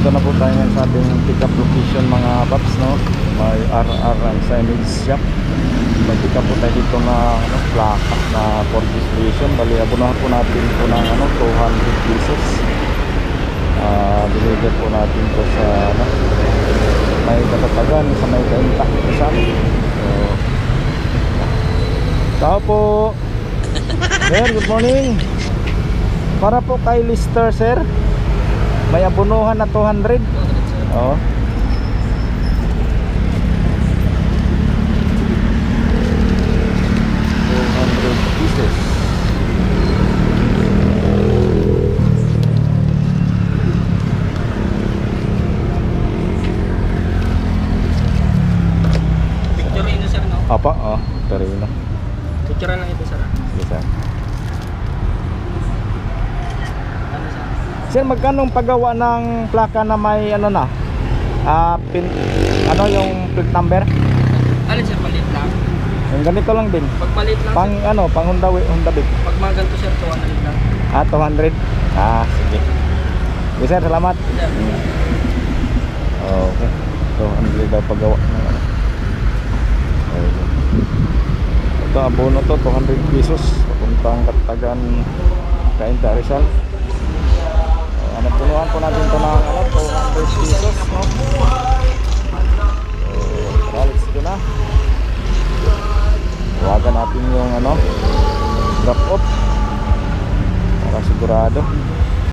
Dito na po tayo sa ating pick up location mga paps no. May RR and signage shop. May pick up po tayo dito na ano, plaka na for distribution. Bali abunahan po natin po ng ano, 200 pesos. Ah, deliver po natin to sa ano, may katatagan sa may kainta Rizal. So, tao po. Sir, good morning. Para po kay Lister, sir. May abunuhan na 200. Oo. pieces. Picture rin sir, no? Apa, oh, terino. Picture lang ito, sir. Yes, sir. Sir? Magkano ang paggawa ng plaka na may ano na? Ah, pin ano yung plate number? Alin, sir? Maliit lang. Yung ganito lang din. Pag maliit lang, Pang sir. ano, pang Honda Honda Beat. Pag mga ganito, sir, 200 lang. Ah, 200. Ah, sige. Yes, sir, salamat. Sir, Okay. 200 daw paggawa ng ano. Okay. Ito, abono to, 200 pesos. Papuntang Katagan, Kainta Rizal ano, punuhan po natin ito ng ano, 200 pesos no? tara let's go na. Huwagan natin yung ano drop off. Para sigurado.